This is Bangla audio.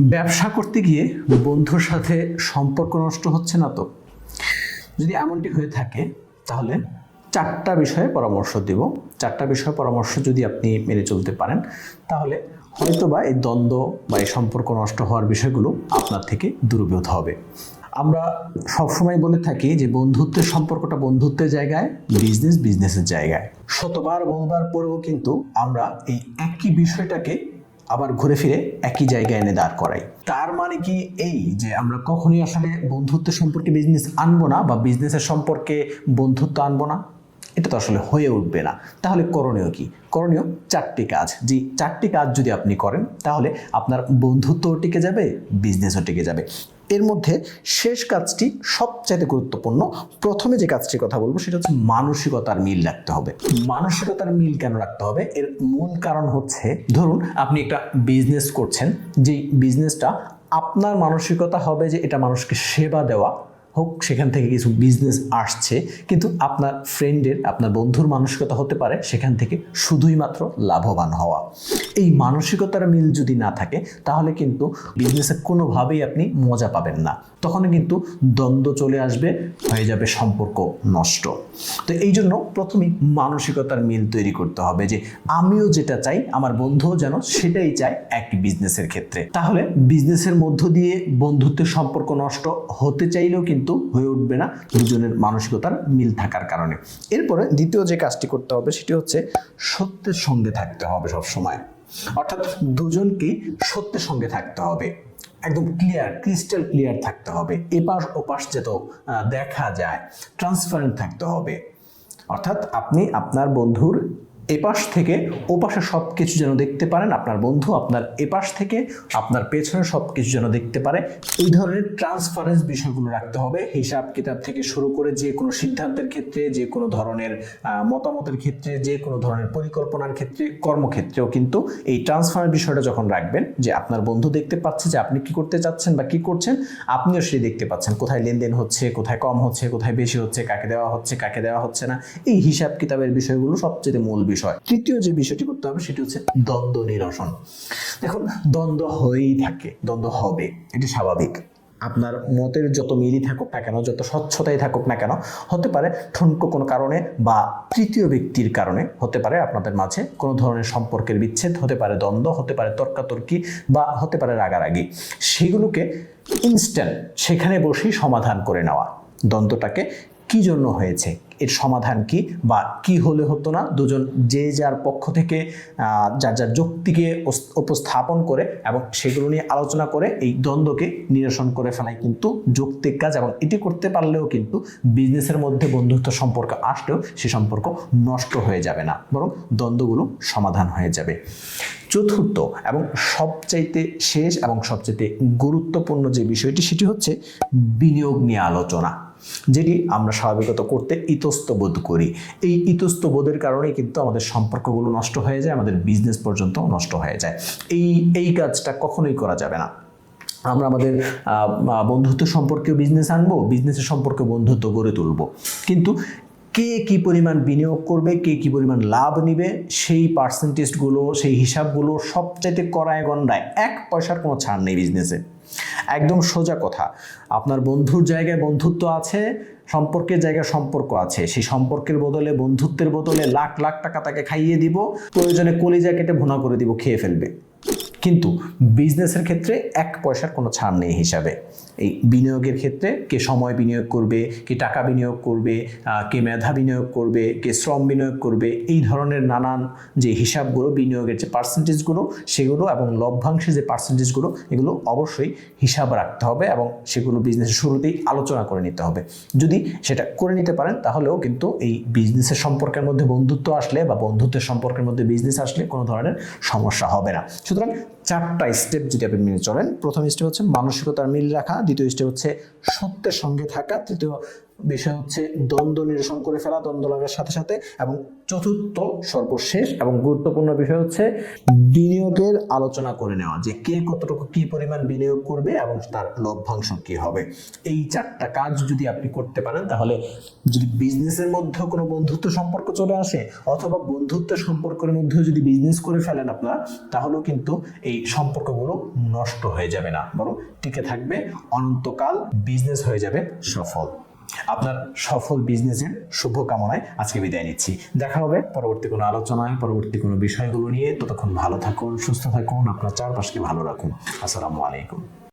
ব্যবসা করতে গিয়ে বন্ধুর সাথে সম্পর্ক নষ্ট হচ্ছে না তো? যদি এমনটি হয়ে থাকে, তাহলে চারটা বিষয়ে পরামর্শ দিব। চারটা বিষয়ে পরামর্শ যদি আপনি মেনে চলতে পারেন, তাহলে হয়তোবা এই দ্বন্দ্ব বা এই সম্পর্ক নষ্ট হওয়ার বিষয়গুলো আপনার থেকে দূরীভূত হবে। আমরা সবসময় বলে থাকি যে বন্ধুত্বের সম্পর্কটা বন্ধুত্বের জায়গায় বিজনেস বিজনেসের জায়গায়। শতবার বলবার পরেও কিন্তু আমরা এই একই বিষয়টাকে আবার ঘুরে ফিরে একই জায়গায় এনে দাঁড় করাই। তার মানে কি এই যে আমরা কখনোই আসলে বন্ধুত্ব সম্পর্কে বিজনেস আনব না বা বিজনেসের সম্পর্কে বন্ধুত্ব আনব না, এটা তো আসলে হয়ে উঠবে না। তাহলে করণীয় কি? করণীয় চারটি কাজ। যে চারটি কাজ যদি আপনি করেন, তাহলে আপনার বন্ধুত্বও টিকে যাবে বিজনেসও টিকে যাবে। এর মধ্যে শেষ কাজটি সবচাইতে গুরুত্বপূর্ণ। প্রথমে যে কাজটির কথা বলব সেটা হচ্ছে মানসিকতার মিল রাখতে হবে। মানসিকতার মিল কেন রাখতে হবে? এর মূল কারণ হচ্ছে, ধরুন আপনি একটা বিজনেস করছেন, যেই বিজনেসটা আপনার মানসিকতা হবে যে এটা মানুষকে সেবা দেওয়া হোক, সেখান থেকে কিছু বিজনেস আসছে, কিন্তু আপনার ফ্রেন্ডের আপনার বন্ধুর মানসিকতা হতে পারে, সেখান থেকে শুধুই মাত্র লাভবান হওয়া। এই মানসিকতার মিল যদি না থাকে, তাহলে কিন্তু বিজনেসে কোনোভাবেই আপনি মজা পাবেন না। তখন কিন্তু দ্বন্দ্ব চলে আসবে, হয়ে যাবে সম্পর্ক নষ্ট। তো এই জন্য প্রথমেই মানসিকতার মিল তৈরি করতে হবে যে, আমিও যেটা চাই, আমার বন্ধুও যেন সেটাই চায় এক বিজনেসের ক্ষেত্রে। তাহলে বিজনেসের মধ্য দিয়ে বন্ধুত্বের সম্পর্ক নষ্ট হতে চাইলেও কিন্তু হয়ে উঠবে না দুজনের মানসিকতার মিল থাকার কারণে। এরপরে দ্বিতীয় যে কাজটি করতে হবে সেটি হচ্ছে সত্যের সঙ্গে থাকতে হবে সব সময় অর্থাৎ দুজনকেই সত্যের সঙ্গে থাকতে হবে। একদম ক্লিয়ার ক্রিস্টাল ক্লিয়ার থাকতে হবে। এপাশ ওপাশ যেত দেখা যায়। ট্রান্সপারেন্ট থাকতে হবে। অর্থাৎ আপনি আপনার বন্ধুর এপাশ থেকে ওপাশে সব কিছু যেন দেখতে পারেন আপনার বন্ধু, আপনার এপাশ থেকে আপনার পেছনে সব কিছু যেন দেখতে পারে। এই ধরনের ট্রান্সপারেন্স বিষয়গুলো রাখতে হবে। হিসাব কিতাব থেকে শুরু করে যে কোনো সিদ্ধান্তের ক্ষেত্রে, যে কোনো ধরনের মতামতের ক্ষেত্রে, যে কোনো ধরনের পরিকল্পনার ক্ষেত্রে, কর্মক্ষেত্রেও কিন্তু এই ট্রান্সফারের বিষয়টা যখন রাখবেন, যে আপনার বন্ধু দেখতে পাচ্ছে যে আপনি কি করতে চাচ্ছেন বা কি করছেন, আপনিও সেটি দেখতে পাচ্ছেন। কোথায় লেনদেন হচ্ছে, কোথায় কম হচ্ছে, কোথায় বেশি হচ্ছে, কাকে দেওয়া হচ্ছে, কাকে দেওয়া হচ্ছে না। এই হিসাব কিতাবের বিষয়গুলো সবচেয়ে মূল বিষয়। তৃতীয় যে বিষয়টি করতে হবে সেটি হচ্ছে দ্বন্দ্ব নিরসন। দেখুন, দ্বন্দ্ব হয়েই থাকে, দ্বন্দ্ব হবে, এটি স্বাভাবিক। আপনার মতের যত মিলই থাকুক না কেন, যত স্বচ্ছতাই থাকুক না কেন, হতে পারে ঠুনকো কোনো কারণে বা তৃতীয় ব্যক্তির কারণে, হতে পারে আপনাদের মাঝে কোনো ধরনের সম্পর্কের বিচ্ছেদ, হতে পারে দ্বন্দ্ব, হতে পারে তর্কাতর্কি বা হতে পারে রাগারাগি। সেগুলোকে ইনস্ট্যান্ট সেখানে বসেই সমাধান করে নেওয়া। দ্বন্দ্বটাকে কি জন্য হয়েছে? এর সমাধান কি বা কি হলে হতো না? দুজন যে যার পক্ষ থেকে যার যার যুক্তিকে উপস্থাপন করে এবং সেগুলো নিয়ে আলোচনা করে এই দ্বন্দ্বকে নিরসন করে ফেলাই কিন্তু যৌক্তিক কাজ এবং এটি করতে পারলেও কিন্তু বিজনেসের মধ্যে বন্ধুত্ব সম্পর্ক আসলেও সে সম্পর্ক নষ্ট হয়ে যাবে না, বরং দ্বন্দ্বগুলো সমাধান হয়ে যাবে। চতুর্থ এবং সবচাইতে শেষ এবং সবচাইতে গুরুত্বপূর্ণ যে বিষয়টি, সেটি হচ্ছে বিনিয়োগ নিয়ে আলোচনা, যেটি আমরা স্বাভাবিকত করতে ইতস্ত বোধ করি। এই ইতস্ত বোধের কারণেই কিন্তু আমাদের সম্পর্কগুলো নষ্ট হয়ে যায়, আমাদের বিজনেস পর্যন্ত নষ্ট হয়ে যায়। এই এই কাজটা কখনোই করা যাবে না। আমরা আমাদের বন্ধুত্ব সম্পর্কেও বিজনেস আনব বিজনেসের সম্পর্কে বন্ধুত্ব গড়ে তুলবো। কিন্তু কে কি পরিমাণ বিনিয়োগ করবে, কে কি পরিমাণ লাভ নিবে, সেই পার্সেন্টেজগুলো সেই হিসাবগুলো সবচাইতে করায় গন্ডায় এক পয়সার কোনো ছাড় নেই বিজনেসে একদম সোজা কথা। আপনার বন্ধুর জায়গায় বন্ধুত্ব আছে, সম্পর্কের জায়গায় সম্পর্ক আছে। সেই সম্পর্কের বদলে, বন্ধুত্বের বদলে লাখ লাখ টাকা তাকে খাইয়ে দিব, প্রয়োজনে কলিজা কেটে ভুনা করে দিব, খেয়ে ফেলবে। কিন্তু বিজনেসের ক্ষেত্রে এক পয়সার কোনো ছাড় নেই হিসাবে। এই বিনিয়োগের ক্ষেত্রে কে সময় বিনিয়োগ করবে, কে টাকা বিনিয়োগ করবে কে মেধা বিনিয়োগ করবে, কে শ্রম বিনিয়োগ করবে, এই ধরনের নানান যে হিসাবগুলো, বিনিয়োগের যে পার্সেন্টেজগুলো সেগুলো এবং লভ্যাংশের যে পার্সেন্টেজগুলো এগুলো অবশ্যই হিসাব রাখতে হবে এবং সেগুলো বিজনেসের শুরুতেই আলোচনা করে নিতে হবে। যদি সেটা করে নিতে পারেন, তাহলেও কিন্তু এই বিজনেসের সম্পর্কের মধ্যে বন্ধুত্ব আসলে বা বন্ধুত্বের সম্পর্কের মধ্যে বিজনেস আসলে কোনো ধরনের সমস্যা হবে না। সুতরাং চারটা স্টেপ যদি আপনি মেনে চলেন, প্রথম স্টেপ হচ্ছে মানসিকতার মিল রাখা, দ্বিতীয় স্টেপ হচ্ছে সত্যের সঙ্গে থাকা, তৃতীয় বিষয় হচ্ছে দ্বন্দ্ব নিরসন করে ফেলা, দ্বন্দ্ব লাগার সাথে সাথে এবং চতুর্থ, সর্বশেষ এবং গুরুত্বপূর্ণ বিষয় হচ্ছে বিনিয়োগের আলোচনা করে নেওয়া, যে কে কতটুকু কি পরিমাণ বিনিয়োগ করবে এবং তার লভ্যাংশ কি হবে। এই চারটা কাজ যদি আপনি করতে পারেন, তাহলে যদি বিজনেসের মধ্যেও কোনো বন্ধুত্ব সম্পর্ক চলে আসে অথবা বন্ধুত্ব সম্পর্কের মধ্যেও যদি বিজনেস করে ফেলেন আপনারা, তাহলেও কিন্তু এই সম্পর্কগুলো নষ্ট হয়ে যাবে না, বরং টিকে থাকবে, অনন্তকাল বিজনেস হয়ে যাবে সফল। আপনার সফল বিজনেসের শুভকামনায় আজকে বিদায় নিচ্ছি। দেখা হবে পরবর্তী কোনো আলোচনায়, পরবর্তী কোনো বিষয়গুলো নিয়ে। ততক্ষণ ভালো থাকুন, সুস্থ থাকুন, আপনার চারপাশকে ভালো রাখুন। আসসালামু আলাইকুম।